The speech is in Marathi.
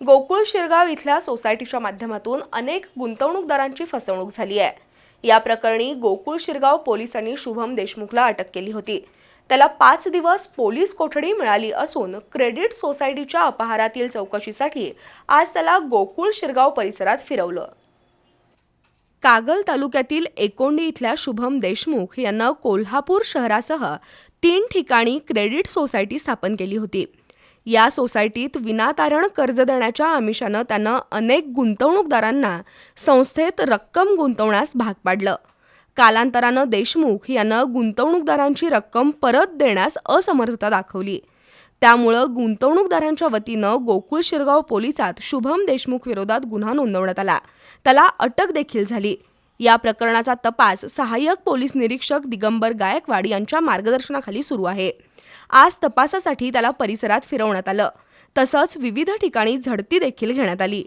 गोकुळ शिरगाव इथल्या सोसायटीच्या माध्यमातून अनेक गुंतवणूकदारांची फसवणूक झाली आहे. या प्रकरणी गोकुळ शिरगाव पोलिसांनी शुभम देशमुखला अटक केली होती. त्याला पाच दिवस पोलीस कोठडी मिळाली असून क्रेडिट सोसायटीच्या अपहारातील चौकशीसाठी आज त्याला गोकुळ शिरगाव परिसरात फिरवलं. कागल तालुक्यातील एकोंडी इथल्या शुभम देशमुख यांना कोल्हापूर शहरासह तीन ठिकाणी क्रेडिट सोसायटी स्थापन केली होती. या सोसायटीत विनातारण कर्ज देण्याच्या आमिषानं त्यानं अनेक गुंतवणूकदारांना संस्थेत रक्कम गुंतवण्यास भाग पाडलं. कालांतरानं देशमुख यानं गुंतवणूकदारांची रक्कम परत देण्यास असमर्थता दाखवली. त्यामुळं गुंतवणूकदारांच्या वतीनं गोकुळ शिरगाव पोलिसात शुभम देशमुख विरोधात गुन्हा नोंदवण्यात आला. त्याला अटक देखील झाली. या प्रकरणाचा तपास सहाय्यक पोलीस निरीक्षक दिगंबर गायकवाड यांच्या मार्गदर्शनाखाली सुरू आहे. आज तपासासाठी त्याला परिसरात फिरवण्यात आलं. तसंच विविध ठिकाणी झडती देखील घेण्यात आली.